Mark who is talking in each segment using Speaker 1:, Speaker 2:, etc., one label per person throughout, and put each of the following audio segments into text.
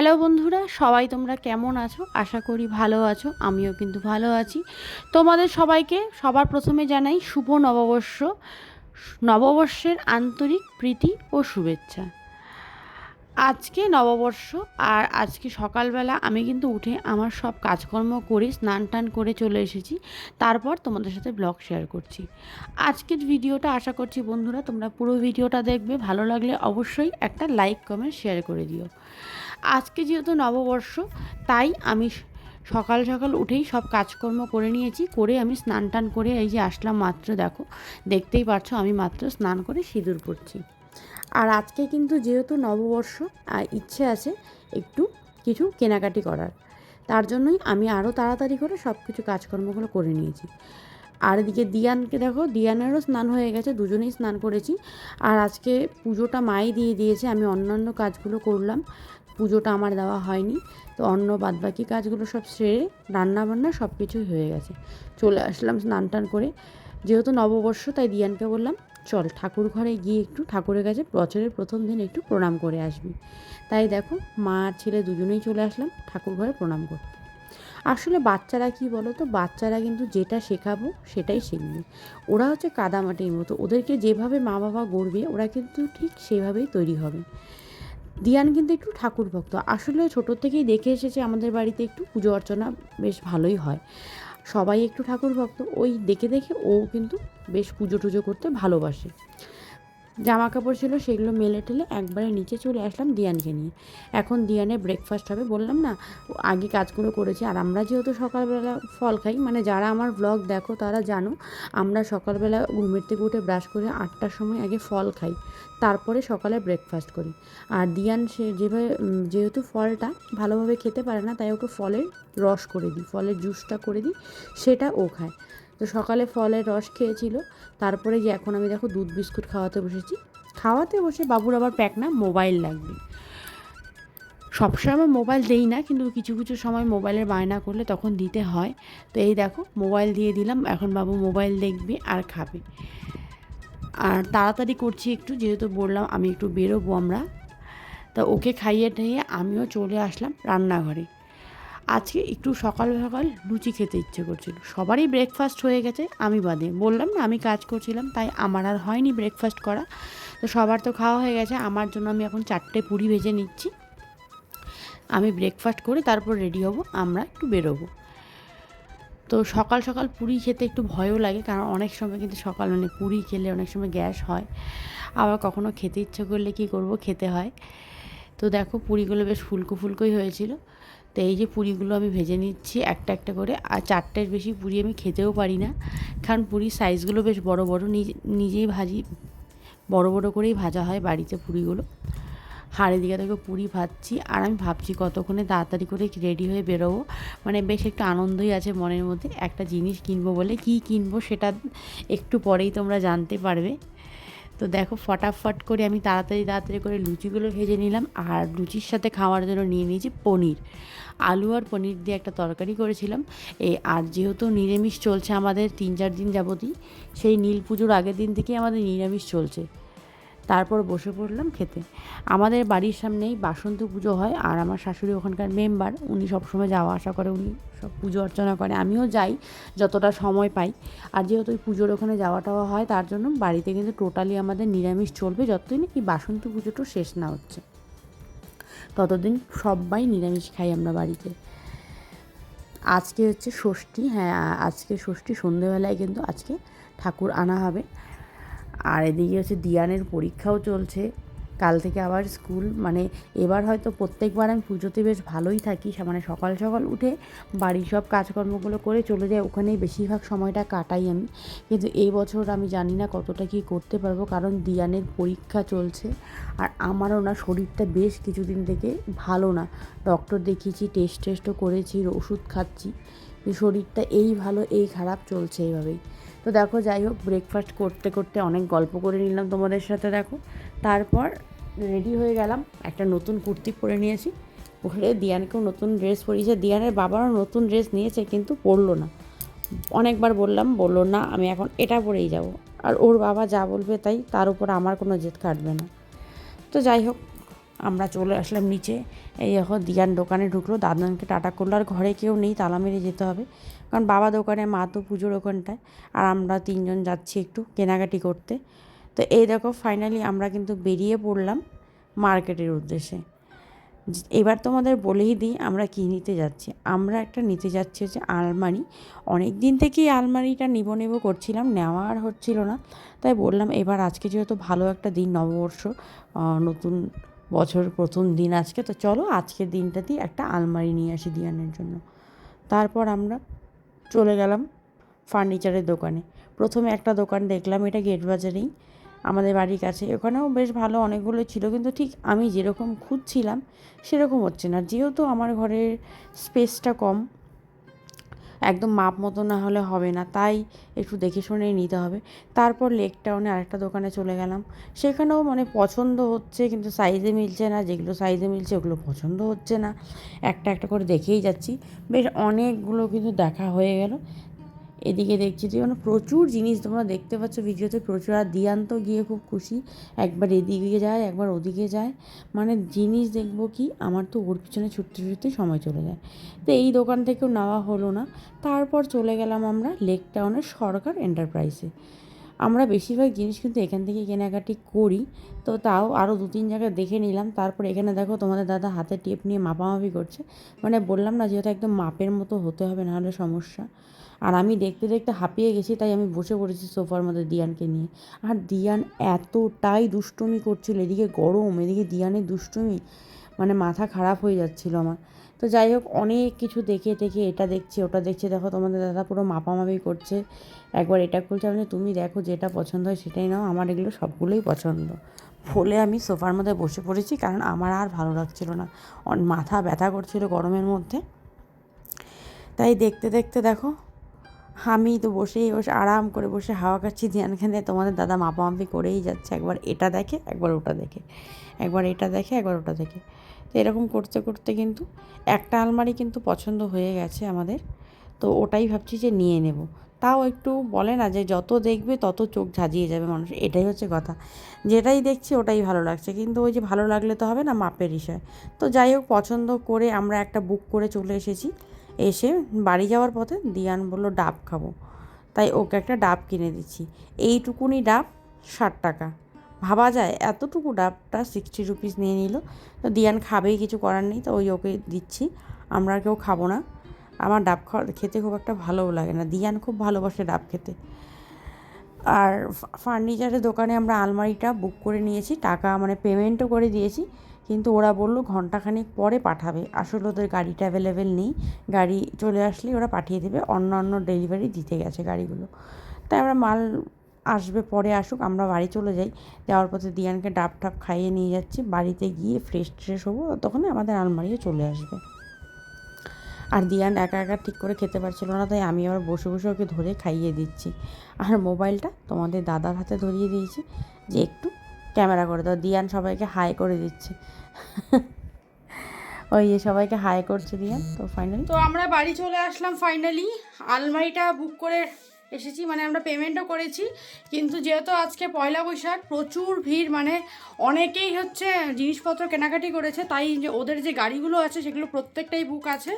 Speaker 1: Hello বন্ধুরা, সবাই তোমরা কেমন আছো? আশা করি ভালো আছো, আমিও কিন্তু ভালো আছি। তোমাদের সবাইকে সবার প্রথমে জানাই শুভ নববর্ষ, নববর্ষের আন্তরিক প্রীতি ও শুভেচ্ছা। আজকে নববর্ষ আর আজকে সকালবেলা আমি কিন্তু উঠে আমার সব কাজকর্ম করে স্নান টান করে চলে এসেছি। তারপর তোমাদের সাথে ব্লগ শেয়ার করছি। আজকের ভিডিওটা আশা করছি বন্ধুরা তোমরা পুরো ভিডিওটা দেখবে। ভালো লাগলে অবশ্যই একটা লাইক কমেন্ট শেয়ার করে দিও। আজকে যেহেতু নববর্ষ, তাই আমি সকাল সকাল উঠেই সব কাজকর্ম করে নিয়েছি। করে আমি স্নান টান করে এই যে আসলাম মাত্র দেখো, দেখতেই পারছ আমি মাত্র স্নান করে সিঁদুর পড়ছি আর আজকে কিন্তু যেহেতু নববর্ষ ইচ্ছে আছে একটু কিছু কেনাকাটি করার। তার জন্যই আমি আরও তাড়াতাড়ি করে সব কিছু কাজকর্মগুলো করে নিয়েছি। আর এদিকে দিয়ানকে দেখো, দিয়ানেরও স্নান হয়ে গেছে, দুজনেই স্নান করেছি। আর আজকে পুজোটা মাই দিয়ে দিয়েছে, আমি অন্যান্য কাজগুলো করলাম। পুজোটা আমার দেওয়া হয়নি, তো অন্য বাদবাকি কাজগুলো সব সেরে রান্নাবান্না সব কিছুই হয়ে গেছে। চলে আসলাম স্নান টান করে। যেহেতু নববর্ষ, তাই দিয়ানকে বললাম চল ঠাকুর ঘরে গিয়ে একটু ঠাকুরের কাছে বছরের প্রথম দিন একটু প্রণাম করে আসবি। তাই দেখো, মা আর ছেলে দুজনেই চলে আসলাম ঠাকুর ঘরে প্রণাম করতে। আসলে বাচ্চারা কি বলো তো বাচ্চারা কিন্তু যেটা শেখাবো সেটাই শিখবে। ওরা হচ্ছে কাদামাটির মতো, ওদেরকে যেভাবে মা বাবা গড়বে, ওরা কিন্তু ঠিক সেভাবেই তৈরি হবে। দিয়ান কিন্তু একটু ঠাকুর ভক্ত। আসলে ছোটো থেকেই দেখে এসেছে আমাদের বাড়িতে একটু পুজো অর্চনা বেশ ভালোই হয়। সবাই একটু ঠাকুর ভক্ত ওই দেখে দেখে ও কিন্তু বেশ পুজো টুজো করতে ভালোবাসে। জামা কাপড় ছিল সেগুলো মেলে টেলে একবারে নিচে চলে আসলাম দিয়ানকে নিয়ে। এখন দিয়ানে ব্রেকফাস্ট হবে বললাম না আগে কাজগুলো করেছি। আর আমরা যেহেতু সকালবেলা ফল খাই মানে যারা আমার ব্লগ দেখো তারা জানো, আমরা সকালবেলা ঘুমের থেকে উঠে ব্রাশ করে আটটার সময় আগে ফল খাই, তারপরে সকালে ব্রেকফাস্ট করি। আর দিয়ান সে যেভাবে যেহেতু ফলটা ভালোভাবে খেতে পারে না, তাই ওকে ফলের রস করে দিই, ফলের জুসটা করে দিই, সেটা ও খায়। তো সকালে ফলের রস খেয়েছিল। তারপরে যে এখন আমি দেখো দুধ বিস্কুট খাওয়াতে বসেছি। খাওয়াতে বসে বাবুর আবার প্যাক না মোবাইল লাগবে। সবসময় আমার মোবাইল দেই না, কিন্তু কিছু কিছু সময় মোবাইলের বায়না করলে তখন দিতে হয়। তো এই দেখো মোবাইল দিয়ে দিলাম, এখন বাবু মোবাইল দেখবে আর খাবে। আর তাড়াতাড়ি করছি একটু, যেহেতু বললাম আমি একটু বেরোবো আমরা। তা ওকে খাইয়ে টাইয়ে আমিও চলে আসলাম রান্নাঘরে। আজকে একটু সকাল সকাল লুচি খেতে ইচ্ছে করছিল। সবারই ব্রেকফাস্ট হয়ে গেছে, আমি বাদে। বললাম না, আমি কাজ করছিলাম, তাই আমার আর হয়নি ব্রেকফাস্ট করা। তো সবার তো খাওয়া হয়ে গেছে, আমার জন্য আমি এখন চারটে পুরি ভেজে নিচ্ছি। আমি ব্রেকফাস্ট করে তারপর রেডি হব, আমরা একটু বেরোবো। তো সকাল সকাল পুরি খেতে একটু ভয়ও লাগে, কারণ অনেক সময় কিন্তু সকাল মানে পুরি খেলে অনেক সময় গ্যাস হয়। আবার কখনো খেতে ইচ্ছে করলে কি করব, খেতে হয়। তো দেখো পুরিগুলো বেশ ফুলকো ফুলকোই হয়েছিল। তো এই যে পুরিগুলো আমি ভেজে নিচ্ছি, একটা একটা করে। আর চারটের বেশি পুরি আমি খেতেও পারি না, কারণ পুরির সাইজগুলো বেশ বড় বড়। নিজেই ভাজি, বড় বড় করেই ভাজা হয় বাড়িতে পুরিগুলো। হাড়ে দিকে থেকে পুরি ভাজছি, আর আমি ভাবছি কতক্ষণে তাড়াতাড়ি করে রেডি হয়ে বেরোবো। মানে বেশ একটু আনন্দই আছে মনের মধ্যে, একটা জিনিস কিনবো বলে। কি কিনবো সেটা একটু পরেই তোমরা জানতে পারবে। তো দেখো ফটাফট করে আমি তাড়াতাড়ি তাড়াতাড়ি করে লুচিগুলো ভেজে নিলাম আর লুচির সাথে খাওয়ার জন্য নিয়ে নিয়েছি পনির। আলু আর পনির দিয়ে একটা তরকারি করেছিলাম। এই আর যেহেতু নিরামিষ চলছে আমাদের তিন চার দিন যাবতই, সেই নীল পুজোর আগের দিন থেকেই আমাদের নিরামিষ চলছে। তারপর বসে পড়লাম খেতে। আমাদের বাড়ির সামনেই বাসন্তী পুজো হয় আর আমার শাশুড়ি ওখানকার মেম্বার, উনি সবসময় যাওয়া আসা করে, উনি সব পুজো অর্চনা করে। আমিও যাই যতটা সময় পাই। আর যেহেতু ওই পুজোর ওখানে যাওয়া টাওয়া হয়, তার জন্য বাড়িতে কিন্তু টোটালি আমাদের নিরামিষ চলবে, যতদিন এই বাসন্তী পুজোটা শেষ না হচ্ছে। ততদিন সবাই নিরামিষ খাই আমরা বাড়িতে। আজকে হচ্ছে ষষ্ঠী হ্যাঁ আজকে ষষ্ঠী সন্ধেবেলায় কিন্তু আজকে ঠাকুর আনা হবে। আর এদিকে হচ্ছে দিয়ানের পরীক্ষাও চলছে। কাল থেকে আবার স্কুল মানে এবার হয়তো প্রত্যেকবার আমি পুজোতে বেশ ভালোই থাকি মানে সকাল সকাল উঠে বাড়ির সব কাজকর্মগুলো করে চলে যাই, ওখানেই বেশিরভাগ সময়টা কাটাই আমি। কিন্তু এই বছর আমি জানি না কতটা কী করতে পারব, কারণ দিয়ানের পরীক্ষা চলছে আর আমারও না শরীরটা বেশ কিছুদিন থেকে ভালো না। ডক্টর দেখিয়েছি টেস্ট টেস্টও করেছি, ওষুধ খাচ্ছি। শরীরটা এই ভালো, এই খারাপ চলছে এইভাবেই। তো দেখো, যাই হোক ব্রেকফাস্ট করতে করতে অনেক গল্প করে নিলাম তোমাদের সাথে, দেখো। তারপর রেডি হয়ে গেলাম, একটা নতুন কুর্তি পরে নিয়েছি। ওখানে দিয়ানকেও নতুন ড্রেস পরিয়েছে। দিয়ানের বাবারও নতুন ড্রেস নিয়েছে, কিন্তু পরলো না। অনেকবার বললাম, বলল, না, আমি এখন এটা পরেই যাব। আর ওর বাবা যা বলবে তাই, তার উপর আমার কোনো জেদ কাটবে না। তো যাই হোক আমরা চলে আসলাম নিচে। এই এখন দিয়ান দোকানে ঢুকলো। দাদানকে টাটা করল। আর ঘরে কেউ নেই, তালা মেরে যেতে হবে। কারণ বাবা দোকানে, মা তো পুজোর ওখানটায়। আর আমরা তিনজন যাচ্ছি একটু কেনাকাটি করতে। তো এই দেখো ফাইনালি আমরা কিন্তু বেরিয়ে পড়লাম মার্কেটের উদ্দেশ্যে। এবার তোমাদের বলেই দিই, আমরা কী নিতে যাচ্ছি। আমরা একটা নিতে যাচ্ছি হচ্ছে আলমারি। অনেক দিন থেকেই আলমারিটা নিব নেব করছিলাম নেওয়া আর হচ্ছিল না। তাই বললাম, এবার আজকে যেহেতু ভালো একটা দিন, নববর্ষ নতুন বছর প্রথম দিন আজকে, তো চলো আজকের দিয়ে একটা আলমারি নিয়ে আসি দিয়ানের জন্য। তারপর আমরা চলে গেলাম ফার্নিচারের দোকানে। প্রথমে একটা দোকান দেখলাম, এটা গেট বাজারেই, আমাদের বাড়ির কাছে। ওখানেও বেশ ভালো অনেকগুলো ছিল, কিন্তু ঠিক আমি যেরকম খুঁজছিলাম সেরকম হচ্ছে না। যেহেতু আমার ঘরের স্পেসটা কম একদম মাপ মতো না হলে হবে না, তাই একটু দেখে শুনেই নিতে হবে। তারপর লেক টাউনে আরেকটা দোকানে চলে গেলাম। সেখানেও মানে পছন্দ হচ্ছে কিন্তু সাইজে মিলছে না, যেগুলো সাইজে মিলছে ওগুলো পছন্দ হচ্ছে না। একটা একটা করে দেখেই যাচ্ছি। বেশ অনেকগুলো কিন্তু দেখা হয়ে গেল। এদিকে দেখছি যে মানে প্রচুর জিনিস তোমরা দেখতে পাচ্ছ ভিডিওতে, প্রচুর। আর দিয়ান্ত গিয়ে খুব খুশি। একবার এদিকে যায়, একবার ওদিকে যায়। মানে জিনিস দেখব কি, আমার তো ওর পিছনে ছুটতে ছুটতে সময় চলে যায়। তো এই দোকান থেকেও নেওয়া হলো না। তারপর চলে গেলাম আমরা লেক টাউনের সরকার এন্টারপ্রাইজে আমরা বেশিরভাগ জিনিস কিন্তু এখান থেকে কেনাকাটি করি। তো তাও আরও দু তিন জায়গায় দেখে নিলাম। তারপর এখানে দেখো তোমাদের দাদা হাতে টেপ নিয়ে মাপামাপি করছে। মানে বললাম না যেহেতু একদম মাপের মতো হতে হবে নাহলে সমস্যা। আর আমি দেখতে দেখতে হাঁপিয়ে গেছি, তাই আমি বসে পড়েছি সোফার মধ্যে দিয়ানকে নিয়ে। আর দিয়ান এতটাই দুষ্টুমি করছিল, এদিকে গরম, এদিকে দিয়ানের দুষ্টুমি। মানে মাথা খারাপ হয়ে যাচ্ছিল আমার। তো যাই হোক, অনেক কিছু দেখে দেখে এটা দেখছি, ওটা দেখছে। দেখো তোমাদের দাদা পুরো মাপামাপি করছে। একবার এটা খুলছে, আমি তুমি দেখো যেটা পছন্দ হয় সেটাই নাও, আমার এগুলো সবগুলোই পছন্দ। ফলে আমি সোফার মধ্যে বসে পড়েছি, কারণ আমার আর ভালো লাগছিল না। মাথা ব্যথা করছিল গরমের মধ্যে। তাই দেখতে দেখতে দেখো, আমি তো বসেই বসে আরাম করে বসে হাওয়া খাচ্ছি ধ্যান খেতে তোমাদের দাদা মাপামাপি করেই যাচ্ছে। একবার এটা দেখে, একবার ওটা দেখে। একবার এটা দেখে, একবার ওটা দেখে। তো এরকম করতে করতে কিন্তু একটা আলমারি কিন্তু পছন্দ হয়ে গেছে আমাদের। তো ওটাই ভাবছি যে নিয়ে নেব। তাও একটু বলে না যে যত দেখবে তত চোখ ঝাঁজিয়ে যাবে মানুষ। এটাই হচ্ছে কথা। যেটাই দেখছি ওটাই ভালো লাগছে। কিন্তু ওই যে ভালো লাগলে তো হবে না মাপের বিষয়। তো যাই হোক, পছন্দ করে আমরা একটা বুক করে চলে এসেছি। এসে বাড়ি যাওয়ার পথে দিয়ান বলল, ডাব খাব। তাই ওকে একটা ডাব কিনে দিচ্ছি। এইটুকুনি ডাব ষাট টাকা। ভাবা যায়, এতটুকু ডাবটা সিক্সটি রুপিস নিয়ে নিল। তো দিয়ান খাবেই, কিছু করার নেই, তো ওই ওকে দিচ্ছি। আমরা কেউ খাব না। আমার ডাব খাওয়া, খেতে খুব একটা ভালোও লাগে না। দিয়ান খুব ভালোবাসে ডাব খেতে। আর ফার্নিচারের দোকানে আমরা আলমারিটা বুক করে নিয়েছি, টাকা মানে পেমেন্টও করে দিয়েছি। কিন্তু ওরা বলল ঘন্টাখানিক পরে পাঠাবে। আসলে ওদের গাড়িটা অ্যাভেলেবেল নেই। গাড়ি চলে আসলেই ওরা পাঠিয়ে দেবে। অন্য অন্য ডেলিভারি দিতে গেছে গাড়িগুলো। তাই আমরা মাল আসবে, পরে আসুক, আমরা বাড়ি চলে যাই। যাওয়ার পথে দিয়ানকে ডাব টাব খাইয়ে নিয়ে যাচ্ছি। বাড়িতে গিয়ে ফ্রেশ ট্রেশ হব তখন আমাদের আলমারিও চলে আসবে। আর দিয়ান একা একা ঠিক করে খেতে পারছিল না, তাই আমি আবার বসে বসে ওকে ধরে খাইয়ে দিচ্ছি। আর মোবাইলটা তোমাদের দাদার হাতে ধরিয়ে দিয়েছি। যে একটু ক্যামেরা করে দাও, দিয়ান সবাইকে হাই করে দিচ্ছে। ওই যে সবাইকে হাই করছে দিয়ান। তো ফাইনালি
Speaker 2: তো আমরা বাড়ি চলে আসলাম ফাইনালি আলমারিটা বুক করে এসেছি মানে আমরা পেমেন্টও করেছি, কিন্তু যেহেতু আজকে পয়লা বৈশাখ, প্রচুর ভিড় মানে অনেকেই হচ্ছে জিনিসপত্র কেনাকাটি করেছে, তাই যে ওদের যে গাড়িগুলো আছে, সেগুলো প্রত্যেকটাই বুক আছে।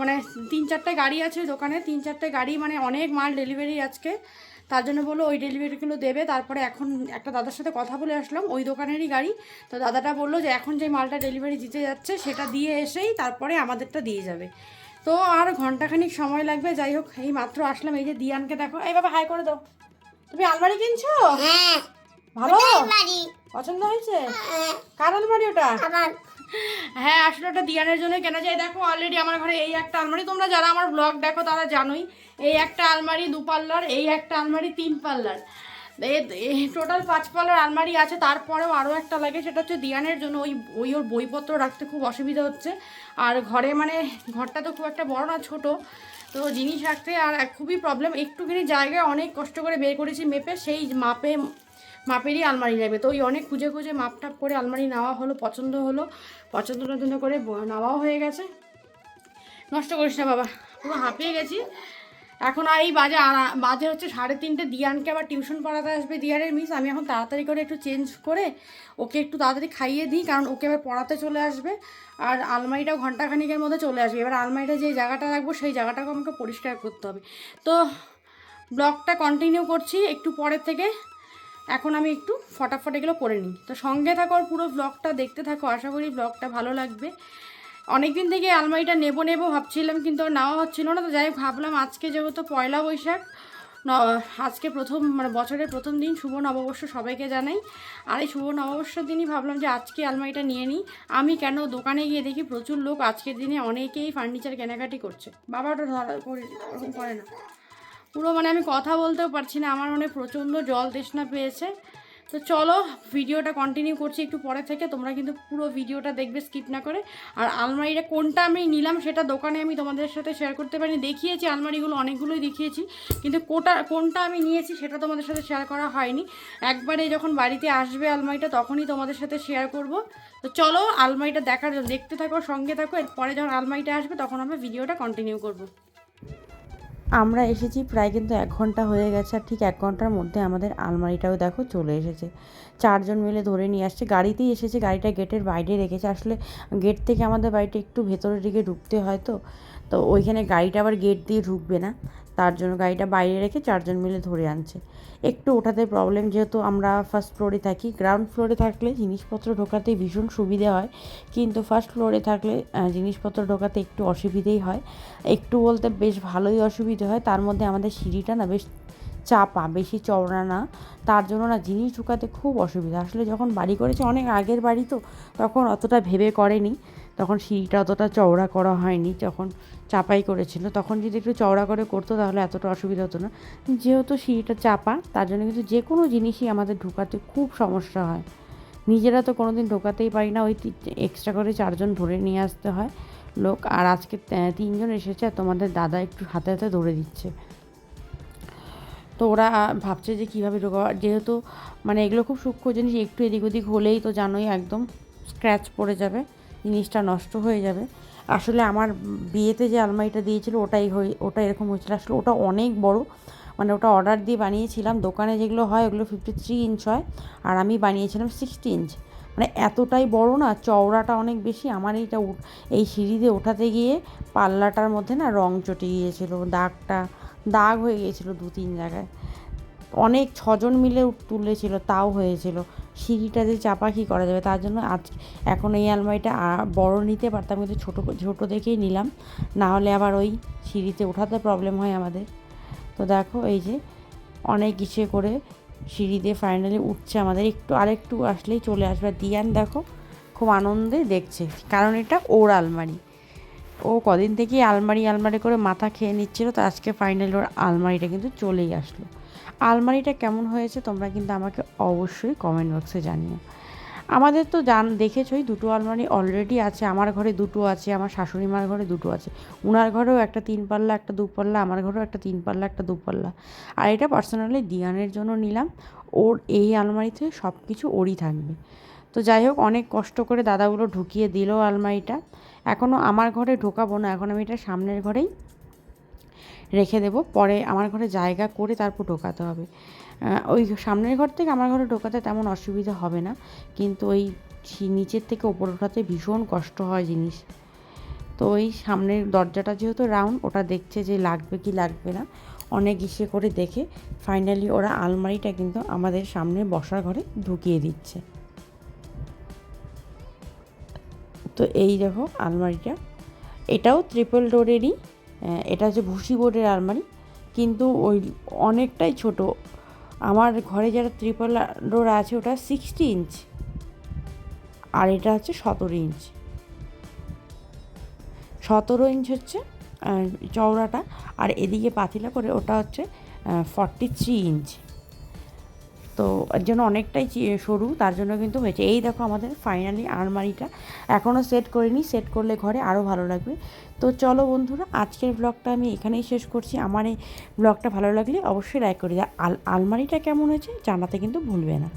Speaker 2: মানে তিন চারটে গাড়ি আছে দোকানে, তিন চারটে গাড়ি মানে অনেক মাল ডেলিভারি আজকে। তার জন্য বলল ওই ডেলিভারিগুলো দেবে, তারপরে এখন একটা দাদার সাথে কথা বলে আসলাম, ওই দোকানেরই গাড়ি। তো দাদাটা বলল যে, এখন যে মালটা ডেলিভারি দিতে যাচ্ছে, সেটা দিয়ে এসেই তারপরে আমাদেরটা দিয়ে যাবে। তো আর ঘন্টাখানিক সময় লাগবে যাই হোক এই মাত্র আসলাম। এই যে দিয়ানকে দেখো। এই বাবা হাই করে দাও। তুমি আলমারি কিনছো?
Speaker 3: হ্যাঁ।
Speaker 2: ভালো? পছন্দ হয়েছে?
Speaker 3: হ্যাঁ,
Speaker 2: কার আলমারি ওটা? হ্যাঁ আসলে ওটা দিয়ানের জন্য কেনা যায়। দেখো অলরেডি আমার ঘরে এই একটা আলমারি। তোমরা যারা আমার ব্লগ দেখো তারা জানোই এই একটা আলমারি দু পাল্লার এই একটা আলমারি তিন পাল্লার। টোটাল পাঁচ পাল্লার আলমারি আছে, তারপরেও আরও একটা লাগে, সেটা হচ্ছে দিয়ানের জন্য ওই ওই ওর বইপত্র রাখতে খুব অসুবিধা হচ্ছে। আর ঘরে মানে ঘরটা তো খুব একটা বড় না, ছোট, তো জিনিস রাখতে আর খুবই প্রবলেম একটুখানি জায়গায় অনেক কষ্ট করে বের করেছি মেপে, সেই মাপে, মাপেরই আলমারি লাগবে তো ওই অনেক খুঁজে খুঁজে মাপ টাপ করে আলমারি নেওয়া হলো, পছন্দ হলো পছন্দ টছন্দ করে নেওয়াও হয়ে গেছে। নষ্ট করিস না বাবা, পুরো হাঁপিয়ে গেছি। এখন আর এই বাজে বাজে হচ্ছে সাড়ে তিনটে। দিয়ানকে আবার টিউশন পড়াতে আসবে। দিয়ানের মিস আমি এখন তাড়াতাড়ি করে একটু চেঞ্জ করে ওকে একটু তাড়াতাড়ি খাইয়ে দিই, কারণ ওকে এবার পড়াতে চলে আসবে। আর আলমারিটাও ঘন্টাখানিকের মধ্যে চলে আসবে। এবার আলমারিটা যে জায়গাটা রাখব, সেই জায়গাটাকে আমাকে পরিষ্কার করতে হবে। তো ব্লগটা কন্টিনিউ করছি একটু পরের থেকে। এখন আমি একটু ফটাফট এগুলো করে নিই। তো সঙ্গে থাকো আর পুরো ব্লগটা দেখতে থাকো। আশা করি ব্লগটা ভালো লাগবে। অনেক দিন থেকে আলমারিটা নেব নেব ভাবছিলাম, কিন্তু নেওয়া হচ্ছিল না। তো যাই ভাবলাম আজকে যেহেতু পয়লা বৈশাখ আজকে প্রথম মানে বছরের প্রথম দিন, শুভ নববর্ষ সবাইকে জানাই। আর এই শুভ নববর্ষের দিনই ভাবলাম যে আজকে আলমারিটা নিয়ে নিই। আমি কেন দোকানে গিয়ে দেখি প্রচুর লোক আজকের দিনে অনেকেই ফার্নিচার কেনাকাটি করছে। বাবা ওটা ধরা করে ওরকম করে না। পুরো মানে আমি কথা বলতেও পারছি না, আমার মনে প্রচণ্ড জল তৃষ্ণা পেয়েছে। তো চলো ভিডিওটা কন্টিনিউ করছি একটু পরে থেকে। তোমরা কিন্তু পুরো ভিডিওটা দেখবে স্কিপ না করে। আর আলমারিটা কোনটা আমি নিলাম সেটা দোকানে আমি তোমাদের সাথে শেয়ার করতে পারিনি। দেখিয়েছি আলমারিগুলো, অনেকগুলোই দেখিয়েছি। কিন্তু কোটা, কোনটা আমি নিয়েছি সেটা তোমাদের সাথে শেয়ার করা হয়নি। একবারে যখন বাড়িতে আসবে আলমারিটা, তখনই তোমাদের সাথে শেয়ার করব। তো চলো আলমারিটা দেখার, দেখতে থাকো, সঙ্গে থাকো। এরপরে যখন আলমারিটা আসবে, তখন আমরা ভিডিওটা কন্টিনিউ করব।
Speaker 1: আমরা এসেছি, প্রায় কিন্তু এক ঘণ্টা হয়ে গেছে আর ঠিক এক ঘণ্টার মধ্যে আমাদের আলমারিটাও দেখো চলে এসেছে। চারজন মিলে ধরে নিয়ে আসছে। গাড়িতেই এসেছে, গাড়িটা গেটের বাইরে রেখেছে। আসলে গেট থেকে আমাদের বাড়িটা একটু ভেতরের দিকে ঢুকতে হয় তো। তো ওইখানে গাড়িটা আবার গেট দিয়ে ঢুকবে না। তার জন্য গাড়িটা বাইরে রেখে চারজন মিলে ধরে আনছে। একটু ওঠাতে প্রবলেম যেহেতু আমরা ফার্স্ট ফ্লোরে থাকি গ্রাউন্ড ফ্লোরে থাকলে জিনিসপত্র ঢোকাতে ভীষণ সুবিধে হয়। কিন্তু ফার্স্ট ফ্লোরে থাকলে জিনিসপত্র ঢোকাতে একটু অসুবিধেই হয়। একটু বলতে বেশ ভালোই অসুবিধে হয়। তার মধ্যে আমাদের সিঁড়িটা না বেশ চাপা, বেশি চওড়া না। তার জন্য না জিনিস ঢুকাতে খুব অসুবিধা। আসলে যখন বাড়ি করেছে, অনেক আগের বাড়ি তো, তখন অতটা ভেবে করেনি। তখন সিঁড়িটা অতটা চওড়া করা হয়নি, যখন চাপাই করেছিল। তখন যদি একটু চওড়া করে করতো তাহলে এতটা অসুবিধা হতো না। যেহেতু সিঁড়িটা চাপা, তার জন্য কিন্তু যে কোনো জিনিসই আমাদের ঢোকাতে খুব সমস্যা হয়। নিজেরা তো কোনো দিন ঢোকাতেই পারি না, ওই এক্সট্রা করে চারজন ধরে নিয়ে আসতে হয় লোক। আর আজকে তিনজন এসেছে, আর তোমাদের দাদা একটু হাতে হাতে ধরে দিচ্ছে। তো ওরা ভাবছে যে কীভাবে ঢোকা যেহেতু মানে এগুলো খুব সূক্ষ্ম জিনিস, একটু এদিক ওদিক হলেই তো জানোই একদম স্ক্র্যাচ পড়ে যাবে। জিনিসটা নষ্ট হয়ে যাবে। আসলে আমার বিয়েতে যে আলমারিটা দিয়েছিল ওটাই হয়ে ওটা এরকম হয়েছিল। আসলে ওটা অনেক বড়। মানে ওটা অর্ডার দিয়ে বানিয়েছিলাম। দোকানে যেগুলো হয় ওগুলো ফিফটি থ্রি ইঞ্চ হয়। আর আমি বানিয়েছিলাম সিক্সটি ইঞ্চ মানে এতটাই বড় না, চওড়াটা অনেক বেশি। আমার এইটা এই সিঁড়িতে ওঠাতে গিয়ে পাল্লাটার মধ্যে না রং চটে গিয়েছিল। দাগটা, দাগ হয়ে গিয়েছিল দু তিন জায়গায়। অনেক ছজন মিলে তুলেছিল, তাও হয়েছিল। সিঁড়িটা যে চাপা কী করা যাবে, তার জন্য আজ এখন এই আলমারিটা বড় নিতে পারতাম, কিন্তু ছোটো ছোটো দেখেই নিলাম। না হলে আবার ওই সিঁড়িতে ওঠাতে প্রবলেম হয় আমাদের। তো দেখো, এই যে অনেক ইসে করে সিঁড়িতে ফাইনালি উঠছে আমাদের। একটু আরেকটু আসলেই চলে আসবে। দিয়ান দেখো, খুব আনন্দে দেখছে, কারণ এটা ওর আলমারি। ও কদিন থেকেই আলমারি আলমারি করে মাথা খেয়ে নিচ্ছিল, তো আজকে ফাইনালি ওর আলমারিটা কিন্তু চলেই আসলো। আলমারিটা কেমন হয়েছে তোমরা কিন্তু আমাকে অবশ্যই কমেন্ট বক্সে জানিও। আমাদের তো জান, দেখেছই দুটো আলমারি অলরেডি আছে, আমার ঘরে দুটো আছে, আমার শাশুড়ি মার ঘরে দুটো আছে। উনার ঘরেও একটা তিন পাল্লা, একটা দু পাল্লা, আমার ঘরেও একটা তিন পাল্লা, একটা দু পাল্লা। আর এটা পার্সোনালি দিয়ানের জন্য নিলাম। ওর এই আলমারিতে সব কিছু ওরই থাকবে। তো যাই হোক, অনেক কষ্ট করে দাদাগুলো ঢুকিয়ে দিল আলমারিটা। এখনও আমার ঘরে ঢোকাবো না, এখন আমি এটা সামনের ঘরেই রেখে দেবো। পরে আমার ঘরে জায়গা করে তারপর ঢোকাতে হবে। ওই সামনের ঘর থেকে আমার ঘরে ঢোকাতে তেমন অসুবিধা হবে না। কিন্তু ওই নিচের থেকে ওপর ওঠাতে ভীষণ কষ্ট হয় জিনিস। তো ওই সামনের দরজাটা যেহেতু রাউন্ড ওটা দেখছে যে লাগবে কি লাগবে না। অনেক ইসে করে দেখে ফাইনালি ওরা আলমারিটা কিন্তু আমাদের সামনে বসার ঘরে ঢুকিয়ে দিচ্ছে। তো এই দেখো আলমারিটা। এটাও ট্রিপল ডোরেরই এটা হচ্ছে ভুসি বোর্ডের আলমারি, কিন্তু ওই অনেকটাই ছোট। আমার ঘরে যারা ত্রিপল ডোর আছে, ওটা সিক্সটি ইঞ্চ আর এটা হচ্ছে সতেরো ইঞ্চ সতেরো ইঞ্চ হচ্ছে চওড়াটা, আর এদিকে পাতিলা করে ওটা হচ্ছে ফর্টি থ্রি ইঞ্চ তো এর জন্য অনেকটাই সরু, তার জন্য কিন্তু হয়েছে। এই দেখো আমাদের ফাইনালি আলমারিটা এখনও সেট করিনি সেট করলে ঘরে আরও ভালো লাগবে। তো চলো বন্ধুরা, আজকের ব্লগটা আমি এখানেই শেষ করছি। আমার এই ব্লগটা ভালো লাগলে অবশ্যই লাইক করে আল আলমারিটা কেমন হয়েছে জানাতে কিন্তু ভুলবে না।